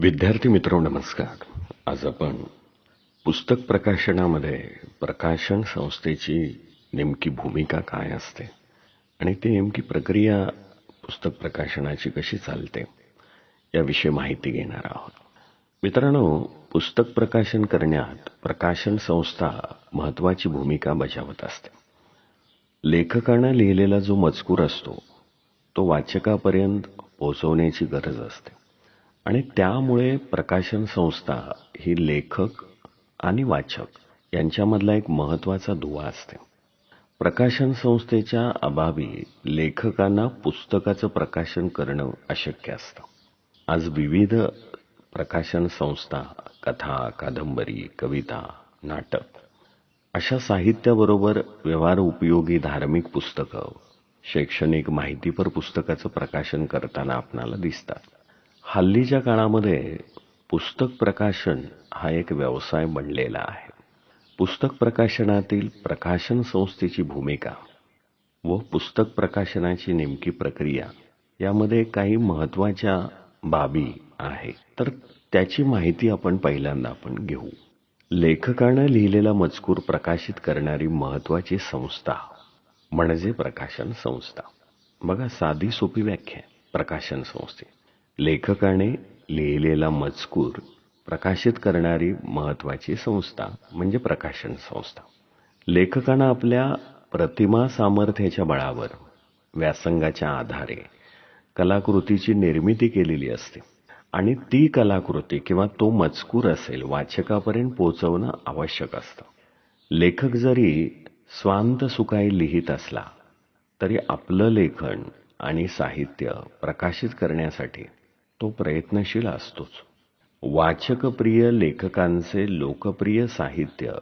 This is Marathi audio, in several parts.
विद्यार्थी मित्र नमस्कार. आज आपण पुस्तक प्रकाशनामध्ये प्रकाशन संस्थेची नेमकी भूमिका काय असते आणि ती नेमकी प्रक्रिया पुस्तक प्रकाशनाची कशी चालते याविषयी माहिती घेणार आहोत. मित्रांनो पुस्तक प्रकाशन करण्यात प्रकाशन संस्था महत्वाची भूमिका बजावत असते. लेखकानं लिहिलेला जो मजकूर असतो तो वाचकापर्यंत पोहोचवण्याची गरज असते. आणि त्यामुळे प्रकाशन संस्था ही लेखक आणि वाचक यांच्यामधला एक महत्त्वाचा दुवा असते. प्रकाशन संस्थेच्या अभावी लेखकांना पुस्तकाचं प्रकाशन करणं अशक्य असतं. आज विविध प्रकाशन संस्था कथा कादंबरी कविता नाटक अशा साहित्याबरोबर व्यवहार उपयोगी धार्मिक पुस्तकं शैक्षणिक माहितीपर पुस्तकाचं प्रकाशन करताना आपणाला दिसतात. हल्लीच्या काळामध्ये पुस्तक प्रकाशन हा एक व्यवसाय बनलेला आहे. पुस्तक प्रकाशनातील प्रकाशन संस्थेची भूमिका व पुस्तक प्रकाशनाची नेमकी प्रक्रिया यामध्ये काही महत्त्वाच्या बाबी आहे. तर त्याची माहिती आपण पहिल्यांदा आपण घेऊ. लेखकानं लिहिलेला मजकूर प्रकाशित करणारी महत्वाची संस्था म्हणजे प्रकाशन संस्था. बघा साधी सोपी व्याख्या प्रकाशन संस्थे. लेखकाने लिहिलेला मजकूर प्रकाशित करणारी महत्वाची संस्था म्हणजे प्रकाशन संस्था. लेखकानं आपल्या प्रतिमा सामर्थ्याच्या बळावर व्यासंगाच्या आधारे कलाकृतीची निर्मिती केलेली असते. आणि ती कलाकृती किंवा तो मजकूर असेल वाचकापर्यंत पोहोचवणं आवश्यक असतं. लेखक जरी स्वांत सुखाई लिहित असला तरी आपलं लेखन आणि साहित्य प्रकाशित करण्यासाठी तो प्रयत्नशील असतोच. वाचकप्रिय लेखकांचे लोकप्रिय साहित्य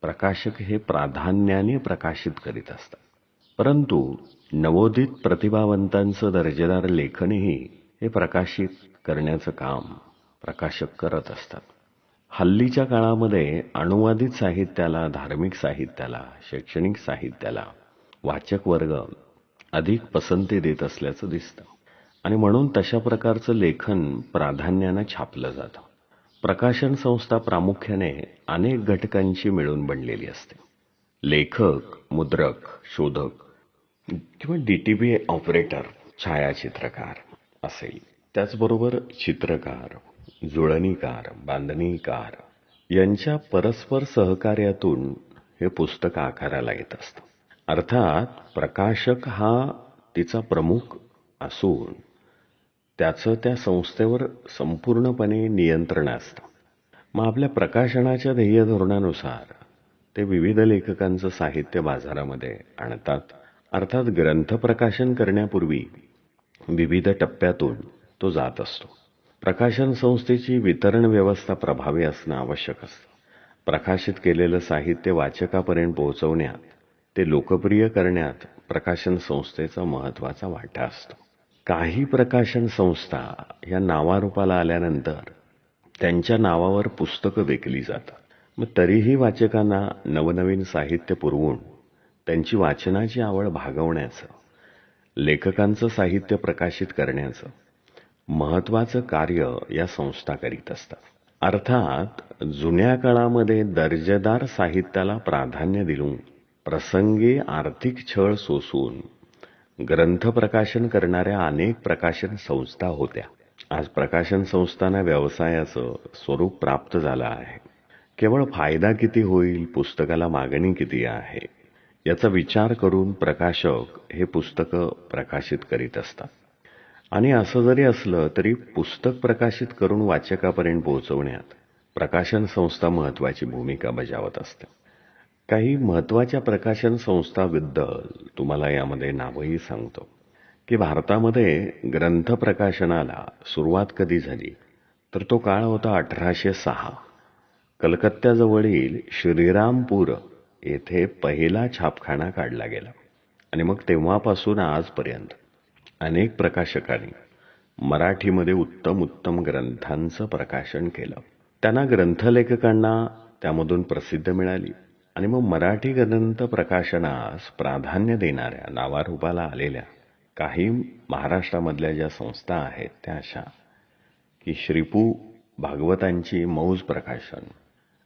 प्रकाशक हे प्राधान्याने प्रकाशित करीत असतात. परंतु नवोदित प्रतिभावंतांचं दर्जेदार लेखनही हे प्रकाशित करण्याचं काम प्रकाशक करत असतात. हल्लीच्या काळामध्ये अनुवादित साहित्याला धार्मिक साहित्याला शैक्षणिक साहित्याला वाचक वर्ग अधिक पसंती देत असल्याचं दिसतं. आणि म्हणून तशा प्रकारचं लेखन प्राधान्यानं छापलं जातं. प्रकाशन संस्था प्रामुख्याने अनेक घटकांची मिळून बनलेली असते. लेखक मुद्रक शोधक किंवा डी टी बी ऑपरेटर छायाचित्रकार असेल. त्याचबरोबर चित्रकार जुळणीकार बांधणीकार यांच्या परस्पर सहकार्यातून हे पुस्तक आकाराला येत असतं. अर्थात प्रकाशक हा तिचा प्रमुख असून त्याचं त्या संस्थेवर संपूर्णपणे नियंत्रण असतं. मग आपल्या प्रकाशनाच्या ध्येय धोरणानुसार ते विविध लेखकांचं साहित्य बाजारामध्ये आणतात. अर्थात ग्रंथ प्रकाशन करण्यापूर्वी विविध टप्प्यातून तो जात असतो. प्रकाशन संस्थेची वितरण व्यवस्था प्रभावी असणं आवश्यक असतं. प्रकाशित केलेलं साहित्य वाचकापर्यंत पोहोचवण्यात ते लोकप्रिय करण्यात प्रकाशन संस्थेचा महत्त्वाचा वाटा असतो. काही प्रकाशन संस्था या नावारूपाला आल्यानंतर त्यांच्या नावावर पुस्तकं विकली जातात. मग तरीही वाचकांना नवनवीन साहित्य पुरवून त्यांची वाचनाची आवड भागवण्याचं लेखकांचं साहित्य प्रकाशित करण्याचं महत्वाचं कार्य या संस्था करीत असतात. अर्थात जुन्या काळामध्ये दर्जेदार साहित्याला प्राधान्य दिलून प्रसंगी आर्थिक छळ सोसून ग्रंथ प्रकाशन करणाऱ्या अनेक प्रकाशन संस्था होत्या. आज प्रकाशन संस्थांना व्यवसायाचं स्वरूप प्राप्त झालं आहे. केवळ फायदा किती होईल पुस्तकाला मागणी किती आहे याचा विचार करून प्रकाशक हे पुस्तकं प्रकाशित करीत असतात. आणि असं जरी असलं तरी पुस्तक प्रकाशित करून वाचकापर्यंत पोहोचवण्यात प्रकाशन संस्था महत्वाची भूमिका बजावत असते. काही महत्त्वाच्या प्रकाशन संस्थाबद्दल तुम्हाला यामध्ये नावही सांगतो. की भारतामध्ये ग्रंथ प्रकाशनाला सुरुवात कधी झाली? तर तो काळ होता अठराशे सहा. कलकत्त्याजवळील श्रीरामपूर येथे पहिला छापखाना काढला गेला. आणि मग तेव्हापासून आजपर्यंत अनेक प्रकाशकांनी मराठीमध्ये उत्तम उत्तम ग्रंथांचं प्रकाशन केलं. त्यांना ग्रंथलेखकांना त्यामधून प्रसिद्ध मिळाली. आणि मग मराठी ग्रंथ प्रकाशनास प्राधान्य देणाऱ्या नावारूपाला आलेल्या काही महाराष्ट्रामधल्या ज्या संस्था आहेत त्या अशा की श्रीपू भागवतांची मौज प्रकाशन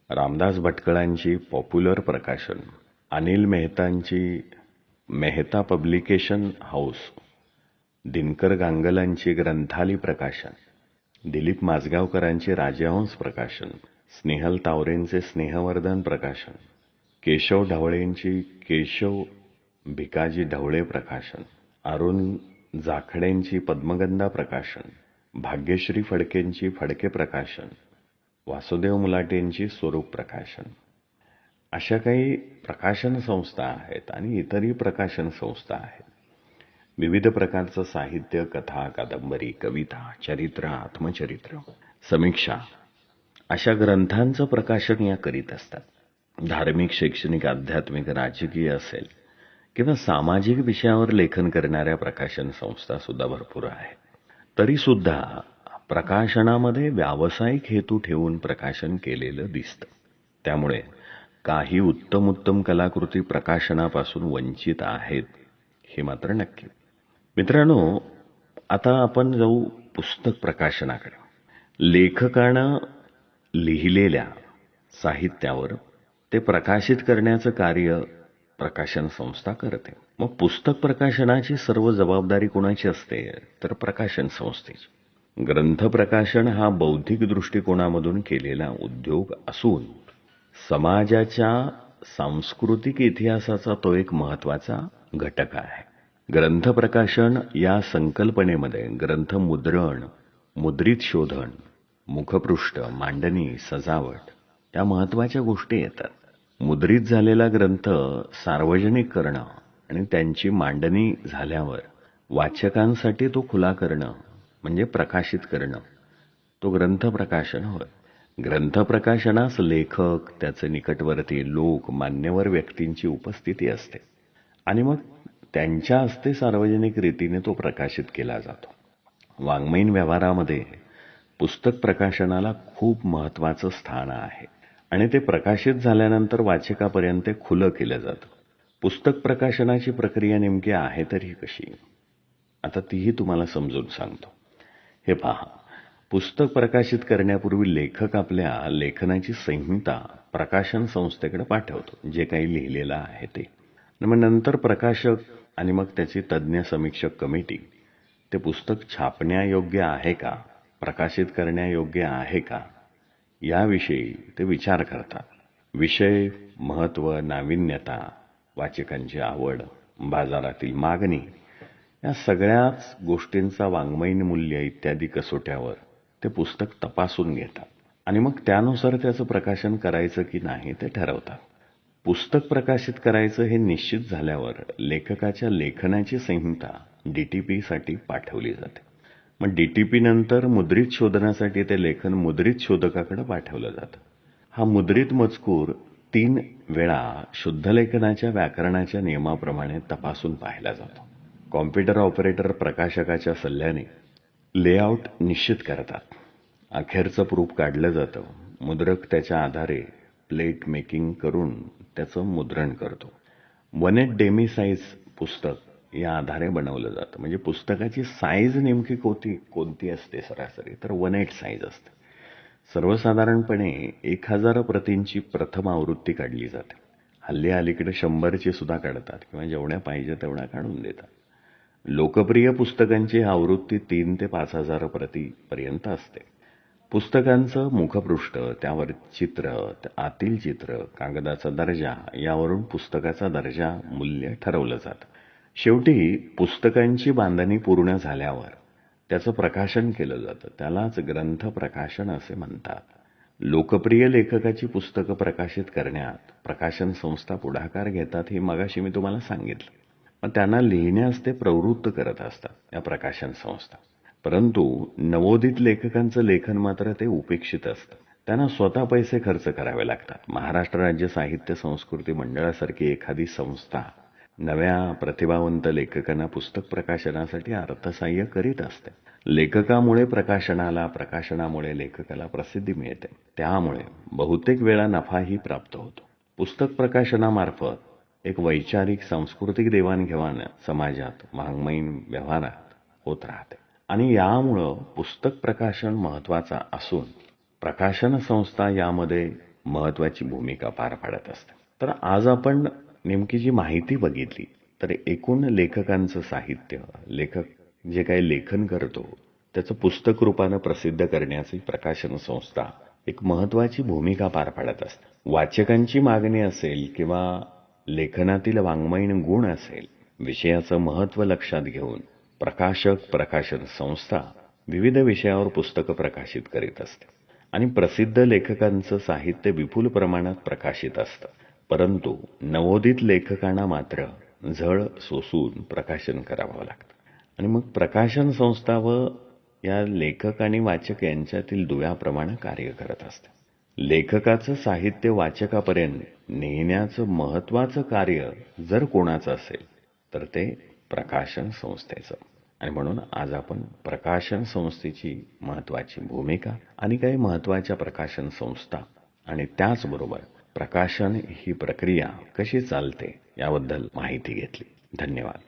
रामदास भटकळांची पॉप्युलर प्रकाशन अनिल मेहतांची मेहता पब्लिकेशन हाऊस दिनकर गांगलांची ग्रंथाली प्रकाशन दिलीप माजगावकरांचे राजहंस प्रकाशन स्नेहल तावरेंचे स्नेहवर्धन प्रकाशन केशव ढवळेंची केशव भिकाजी ढवळे प्रकाशन अरुण जाखडेंची पद्मगंधा प्रकाशन भाग्यश्री फडकेंची फडके प्रकाशन वासुदेव मुलाटेंची स्वरूप प्रकाशन. अशा काही प्रकाशन संस्था आहेत आणि इतरही प्रकाशन संस्था आहेत. विविध प्रकारचं साहित्य कथा कादंबरी कविता चरित्र आत्मचरित्र समीक्षा अशा ग्रंथांचं प्रकाशन या करीत असतात. धार्मिक शैक्षणिक आध्यात्मिक राजकीय असेल किंवा सामाजिक विषयावर लेखन करणाऱ्या प्रकाशन संस्था सुद्धा भरपूर आहेत तरी सुद्धा प्रकाशनामध्ये व्यावसायिक हेतू ठेवून प्रकाशन केलेलं दिसतं. त्यामुळे काही उत्तम उत्तम कलाकृती प्रकाशनापासून वंचित आहेत हे मात्र नक्की. मित्रांनो आता आपण जाऊ पुस्तक प्रकाशनाकडे. लेखकानं लिहिलेल्या साहित्यावर ते प्रकाशित करण्याचं कार्य प्रकाशन संस्था करते. मग पुस्तक प्रकाशनाची सर्व जबाबदारी कोणाची असते? तर प्रकाशन संस्थेची. ग्रंथ प्रकाशन हा बौद्धिक दृष्टिकोनामधून केलेला उद्योग असून समाजाच्या सांस्कृतिक इतिहासाचा तो एक महत्त्वाचा घटक आहे. ग्रंथ प्रकाशन या संकल्पनेमध्ये ग्रंथ मुद्रण मुद्रित शोधन मुखपृष्ठ मांडणी सजावट त्या महत्त्वाच्या गोष्टी येतात. मुद्रित झालेला ग्रंथ सार्वजनिक करणं आणि त्यांची मांडणी झाल्यावर वाचकांसाठी तो खुला करणं म्हणजे प्रकाशित करणं तो ग्रंथ प्रकाशन होय. ग्रंथ प्रकाशनास लेखक त्याचे निकटवर्ती लोक मान्यवर व्यक्तींची उपस्थिती असते. आणि मग त्यांच्या हस्ते सार्वजनिक रीतीने तो प्रकाशित केला जातो. वाङ्मयीन व्यवहारामध्ये पुस्तक प्रकाशनाला खूप महत्वाचं स्थान आहे. आणि ते प्रकाशित झाल्यानंतर वाचकापर्यंत खुलं केलं जातं. पुस्तक प्रकाशनाची प्रक्रिया नेमकी आहे तरी कशी? आता तीही तुम्हाला समजून सांगतो. हे पहा पुस्तक प्रकाशित करण्यापूर्वी लेखक आपल्या लेखनाची संहिता प्रकाशन संस्थेकडे पाठवतो जे काही लिहिलेलं आहे ते. मग नंतर प्रकाशक आणि मग त्याची तज्ज्ञ समीक्षक कमिटी ते पुस्तक छापण्यायोग्य आहे का? प्रकाशित करण्यायोग्य आहे का? याविषयी ते विचार करतात. विषय महत्त्व नाविन्यता वाचकांची आवड बाजारातील मागणी या सगळ्याच गोष्टींचा वाङ्मयीन मूल्य इत्यादी कसोट्यावर ते पुस्तक तपासून घेतात. आणि मग त्यानुसार त्याचं प्रकाशन करायचं की नाही ते ठरवतात. पुस्तक प्रकाशित करायचं हे निश्चित झाल्यावर लेखकाच्या लेखनाची संहिता डी टी पीसाठी पाठवली जाते. मग डीटीपी नंतर मुद्रित शोधनासाठी ते लेखन मुद्रित शोधकाकडे पाठवलं जातं. हा मुद्रित मजकूर तीन वेळा शुद्धलेखनाच्या व्याकरणाच्या नियमाप्रमाणे तपासून पाहिला जातो. कॉम्प्युटर ऑपरेटर प्रकाशकाच्या सल्ल्याने लेआउट निश्चित करतात. अखेरचं प्रूफ काढलं जातं. मुद्रक त्याच्या आधारे प्लेट मेकिंग करून त्याचं मुद्रण करतो. वन एट डेमी साईज पुस्तक या आधारे बनवलं जातं. म्हणजे पुस्तकाची साईज नेमकी कोती कोणती असते सरासरी? तर वन एट साईज असते. सर्वसाधारणपणे एक हजार प्रतींची प्रथम आवृत्ती काढली जाते. हल्ली अलीकडे शंभरची सुद्धा काढतात किंवा जेवढ्या पाहिजे तेवढ्या काढून देतात. लोकप्रिय पुस्तकांची आवृत्ती तीन ते पाच हजार प्रतीपर्यंत असते. पुस्तकांचं मुखपृष्ठ त्यावर चित्र आतील चित्र कागदाचा दर्जा यावरून पुस्तकाचा दर्जा मूल्य ठरवलं जातं. शेवटी पुस्तकांची बांधणी पूर्ण झाल्यावर त्याचं प्रकाशन केलं जातं. त्यालाच ग्रंथ प्रकाशन असे म्हणतात. लोकप्रिय लेखकाची पुस्तकं प्रकाशित करण्यात प्रकाशन संस्था पुढाकार घेतात हे मगाशी मी तुम्हाला सांगितलं. मग त्यांना लिहिण्यास ते प्रवृत्त करत असतात या प्रकाशन संस्था. परंतु नवोदित लेखकांचं लेखन मात्र ते उपेक्षित असतं. त्यांना स्वतः पैसे खर्च करावे लागतात. महाराष्ट्र राज्य साहित्य संस्कृती मंडळासारखी एखादी संस्था नव्या प्रतिभावंत लेखकांना पुस्तक प्रकाशनासाठी अर्थसहाय्य करीत असते. लेखकामुळे प्रकाशनाला प्रकाशनामुळे लेखकाला प्रसिद्धी मिळते. त्यामुळे बहुतेक वेळा नफाही प्राप्त होतो. पुस्तक प्रकाशनामार्फत एक वैचारिक सांस्कृतिक देवाणघेवाण समाजात महागमयीन व्यवहारात होत राहते. आणि यामुळं पुस्तक प्रकाशन महत्त्वाचा असून प्रकाशन संस्था यामध्ये महत्वाची भूमिका पार पाडत असते. तर आज आपण नेमकी जी माहिती बघितली तर एकूण लेखकांचं साहित्य लेखक जे काही लेखन करतो त्याचं पुस्तक रूपानं प्रसिद्ध करण्याची प्रकाशन संस्था एक महत्वाची भूमिका पार पाडत असते. वाचकांची मागणी असेल किंवा लेखनातील वाङ्मयीन गुण असेल विषयाचं महत्त्व लक्षात घेऊन प्रकाशक प्रकाशन संस्था विविध विषयावर पुस्तकं प्रकाशित करीत असते. आणि प्रसिद्ध लेखकांचं साहित्य विपुल प्रमाणात प्रकाशित असतं. परंतु नवोदित लेखकांना मात्र झळ सोसून प्रकाशन करावं लागतं. आणि मग प्रकाशन संस्था व या लेखक आणि वाचक यांच्यातील दुव्याप्रमाणे कार्य करत असते. लेखकाचं साहित्य वाचकापर्यंत नेण्याचं महत्वाचं कार्य जर कोणाचं असेल तर ते प्रकाशन संस्थेचं. आणि म्हणून आज आपण प्रकाशन संस्थेची महत्वाची भूमिका आणि काही महत्त्वाच्या प्रकाशन संस्था आणि त्याचबरोबर प्रकाशन ही प्रक्रिया कशी चालते याबद्दल माहिती घेतली. धन्यवाद.